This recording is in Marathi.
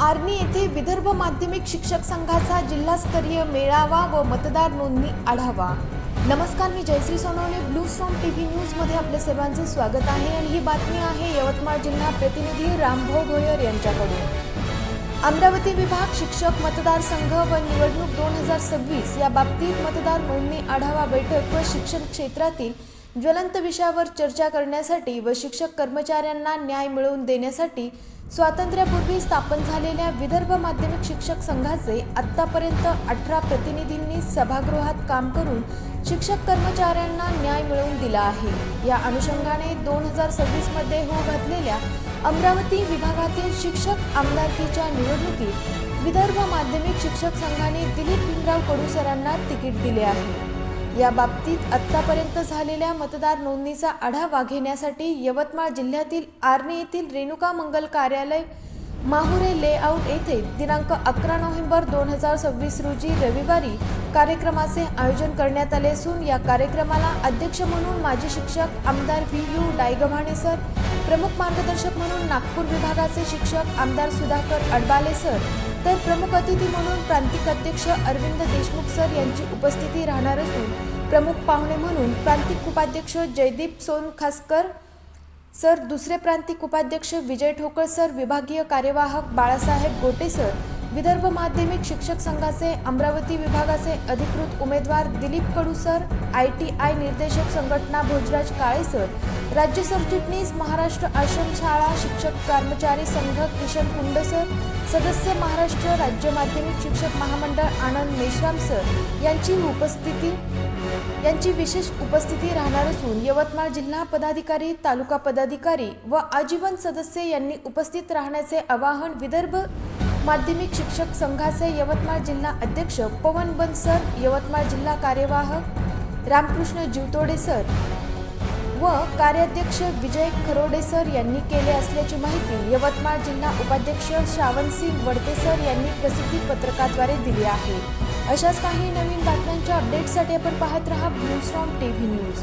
आर्णी येथे विदर्भ माध्यमिक शिक्षक संघाचा जिल्हास्तरीय मेळावा व मतदार नोंदणी आढावा. नमस्कार मी Jayashree Sonawane blue storm T V न्यूजमध्ये आपल्या सर्वांचे स्वागत आहे आणि ही बातमी आहे यवतमाळ जिल्हा प्रतिनिधी रामभाऊ भोयर यांच्याकडून. अमरावती विभाग शिक्षक मतदारसंघ व निवडणूक दोन हजार सव्वीस या बाबतीत मतदार नोंदणी आढावा बैठक व शिक्षण क्षेत्रातील ज्वलंत विषयावर चर्चा करण्यासाठी व शिक्षक कर्मचाऱ्यांना न्याय मिळवून देण्यासाठी स्वातंत्र्यापूर्वी स्थापन झालेल्या विदर्भ माध्यमिक शिक्षक संघाचे आत्तापर्यंत अठरा प्रतिनिधींनी सभागृहात काम करून शिक्षक कर्मचाऱ्यांना न्याय मिळवून दिला आहे. या अनुषंगाने दोन हजार सव्वीसमध्ये होऊ घातलेल्या अमरावती विभागातील शिक्षक आमदारकीच्या निवडणुकीत विदर्भ माध्यमिक शिक्षक संघाने दिलीप भीमराव कडूसरांना तिकीट दिले आहे. या बाबतीत आत्तापर्यंत झालेल्या मतदार नोंदणीचा आढावा घेण्यासाठी यवतमाळ जिल्ह्यातील आर्णी येथील रेणुका मंगल कार्यालय माहुरे लेआउट येथे दिनांक अकरा नोव्हेंबर दोन हजार सव्वीस रोजी रविवारी कार्यक्रमाचे आयोजन करण्यात आले असून या कार्यक्रमाला अध्यक्ष म्हणून माजी शिक्षक आमदार व्ही यू डायगव्हाणे सर प्रमुख मार्गदर्शक म्हणून नागपूर विभागाचे शिक्षक आमदार सुधाकर अडबाले सर तर प्रमुख अतिथी म्हणून प्रांतिक अध्यक्ष अरविंद देशमुख सर यांची उपस्थिती राहणार असून प्रमुख पाहुणे म्हणून प्रांतिक उपाध्यक्ष जयदीप सोनखासकर सर दुसरे प्रांतिक उपाध्यक्ष विजय ठोकळ सर विभागीय कार्यवाहक बाळासाहेब गोटे सर विदर्भ माध्यमिक शिक्षक संघाचे अमरावती विभागाचे अधिकृत उमेदवार Dilip Kadu sir I T I निर्देशक संघटना भोजराज काळे सर राज्य सरचिटणीस महाराष्ट्र आश्रमशाळा शिक्षक कर्मचारी संघ किशन कुंड सर सदस्य महाराष्ट्र राज्य माध्यमिक शिक्षक महामंडळ आनंद मेश्राम सर यांची उपस्थिती यांची विशेष उपस्थिती राहणार असून यवतमाळ जिल्हा पदाधिकारी तालुका पदाधिकारी व आजीवन सदस्य यांनी उपस्थित राहण्याचे आवाहन विदर्भ माध्यमिक शिक्षक संघाचे यवतमाळ जिल्हा अध्यक्ष पवन बन सर यवतमाळ जिल्हा कार्यवाहक रामकृष्ण जीवतोडे सर व कार्याध्यक्ष विजय खरोडे सर यांनी केले असल्याची माहिती यवतमाळ जिल्हा उपाध्यक्ष श्रावणसिंग वडते सर यांनी प्रसिद्धी पत्रकाद्वारे दिली आहे. अशाच काही नवीन बातम्यांच्या अपडेटसाठी आपण पाहत रहा blue storm T V news